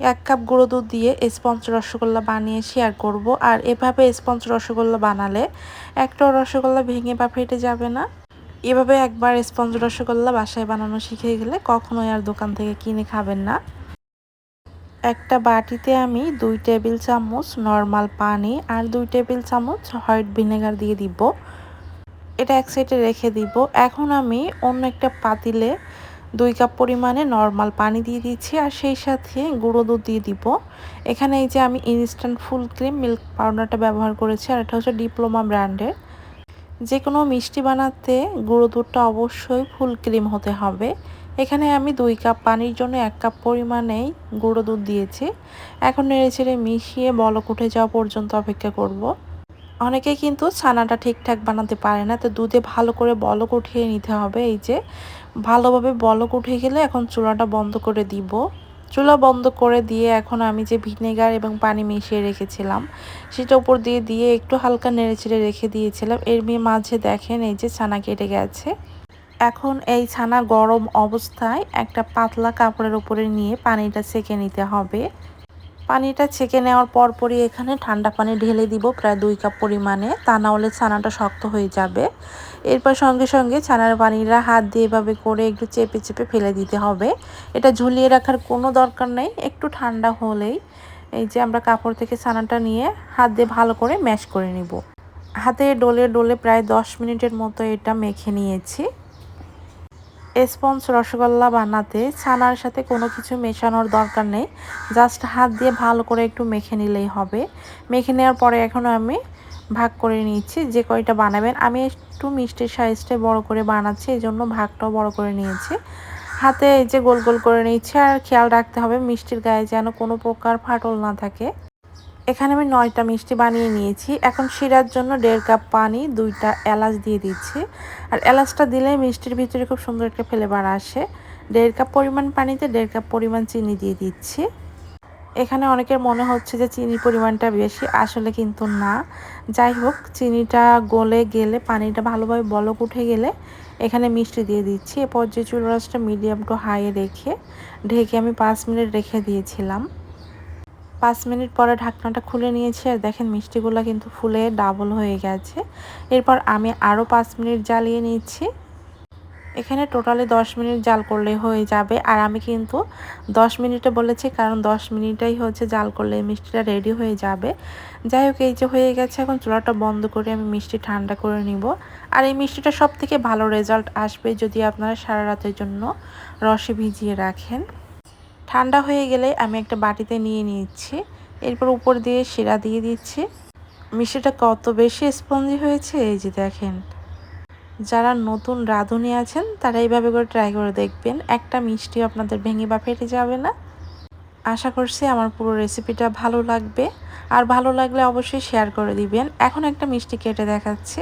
এক কাপ গুঁড়ো দুধ দিয়ে স্পঞ্জ রসগোল্লা বানিয়ে শেয়ার করব। আর এভাবে স্পঞ্জ রসগোল্লা বানালে একটাও রসগোল্লা ভেঙে বা ফেটে যাবে না। এভাবে একবার স্পঞ্জ রসগোল্লা বাসায় বানানো শিখে গেলে কখনোই আর দোকান থেকে কিনে খাবেন না। একটা বাটিতে আমি দুই টেবিল চামচ নর্মাল পানি আর দুই টেবিল চামচ হোয়াইট ভিনেগার দিয়ে দিব। এটা এক সাইডে রেখে দিব। এখন আমি অন্য একটা পাতিলে দুই কাপ পরিমাণে নর্মাল পানি দিয়ে দিচ্ছি আর সেই সাথে গুঁড়ো দুধ দিয়ে দিব। এখানে এই যে আমি ইনস্ট্যান্ট ফুল ক্রিম মিল্ক পাউডারটা ব্যবহার করেছি আর এটা হচ্ছে ডিপ্লোমা ব্র্যান্ডের যে কোনো মিষ্টি বানাতে গুঁড়ো দুধটা অবশ্যই ফুল ক্রিম হতে হবে। এখানে আমি দুই কাপ পানির জন্য এক কাপ পরিমাণেই গুঁড়ো দুধ দিয়েছি। এখন নেড়ে ছেড়ে মিশিয়ে বলক উঠে যাওয়া পর্যন্ত অপেক্ষা করব। অনেকে কিন্তু ছানাটা ঠিকঠাক বানাতে পারে না, তো দুধে ভালো করে বলক উঠিয়ে নিতে হবে। এই যে ভালোভাবে বলক উঠে গেলে এখন চুলাটা বন্ধ করে দিব। চুলা বন্ধ করে দিয়ে এখন আমি যে ভিনেগার এবং পানি মিশিয়ে রেখেছিলাম, সেটা উপর দিয়ে দিয়ে একটু হালকা নেড়েচেড়ে রেখে দিয়েছিলাম। এর মেয়ে মাঝে দেখেন এই যে ছানা কেটে গেছে। এখন এই ছানা গরম অবস্থায় একটা পাতলা কাপড়ের উপরে নিয়ে পানিটা সেকে নিতে হবে। পানিটা ছেঁকে নেওয়ার পরপরই এখানে ঠান্ডা পানি ঢেলে দিব প্রায় দুই কাপ পরিমাণে। তা না হলে ছানাটা শক্ত হয়ে যাবে। এরপর সঙ্গে সঙ্গে ছানার পানিটা হাত দিয়ে এভাবে করে একটু চেপে চেপে ফেলে দিতে হবে। এটা ঝুলিয়ে রাখার কোনো দরকার নেই, একটু ঠান্ডা হলেই। এই যে আমরা কাপড় থেকে ছানাটা নিয়ে হাত দিয়ে ভালো করে ম্যাশ করে নিব। হাতে ডোলে ডোলে প্রায় দশ মিনিটের মতো এটা মেখে নিয়েছি। স্পঞ্জ রসগোল্লা বানাতে ছানার সাথে কোনো কিছু মেশানোর দরকার নেই। জাস্ট হাত দিয়ে ভালো করে একটু মেখে নিলেই হবে। মেখে নেওয়ার পরে এখন আমি ভাগ করে নিচ্ছি যে কয়টা বানাবেন, আমি একটু মিষ্টির সাইজটা বড় করে বানাচ্ছি, এই জন্য ভাগটাও বড় করে নিয়েছি। হাতে এই যে গোল গোল করে নিচ্ছি আর খেয়াল রাখতে হবে মিষ্টির গায়ে যেন কোনো প্রকার ফাটল না থাকে। এখানে আমি নয়টা মিষ্টি বানিয়ে নিয়েছি। এখন শিরার জন্য দেড় কাপ পানি, দুইটা এলাচ দিয়ে দিচ্ছি। আর এলাচটা দিলে মিষ্টির ভিতরে খুব সুন্দর একটা ফ্লেভার আসে। দেড় কাপ পরিমাণ পানিতে দেড় কাপ পরিমাণ চিনি দিয়ে দিচ্ছি। এখানে অনেকের মনে হচ্ছে যে চিনির পরিমাণটা বেশি, আসলে কিন্তু না। যাই হোক, চিনিটা গলে গেলে, পানিটা ভালোভাবে বলক উঠে গেলে এখানে মিষ্টি দিয়ে দিচ্ছি। এ পর্যায়ে চুলাসটা মিডিয়াম টু হাইয়ে রেখে ঢেকে আমি পাঁচ মিনিট রেখে দিয়েছিলাম। পাঁচ মিনিট পরে ঢাকনাটা খুলে নিয়েছি আর দেখেন মিষ্টিগুলো কিন্তু ফুলে ডাবল হয়ে গেছে। এরপর আমি আরও পাঁচ মিনিট জ্বালিয়ে নিচ্ছি। এখানে টোটালি দশ মিনিট জাল করলে হয়ে যাবে। আর আমি কিন্তু দশ মিনিটে বলেছি, কারণ দশ মিনিটাই হচ্ছে জাল করলে মিষ্টিটা রেডি হয়ে যাবে। যাই হোক, এই যে হয়ে গেছে, এখন চুলাটা বন্ধ করে আমি মিষ্টি ঠান্ডা করে নিব। আর এই মিষ্টিটা সব থেকে ভালো রেজাল্ট আসবে যদি আপনারা সারা রাতের জন্য রসে ভিজিয়ে রাখেন। ঠান্ডা হয়ে গেলে আমি একটা বাটিতে নিয়ে নিচ্ছি। এরপর উপর দিয়ে শিরা দিয়ে দিচ্ছি। মিষ্টিটা কত বেশি স্পঞ্জি হয়েছে, এই যে দেখেন। যারা নতুন রাঁধুনি আছেন, তারা এইভাবে করে ট্রাই করে দেখবেন। একটা মিষ্টি আপনাদের ভেঙে বা ফেটে যাবে না। আশা করছি আমার পুরো রেসিপিটা ভালো লাগবে। আর ভালো লাগলে অবশ্যই শেয়ার করে দিবেন। এখন একটা মিষ্টি কেটে দেখাচ্ছি।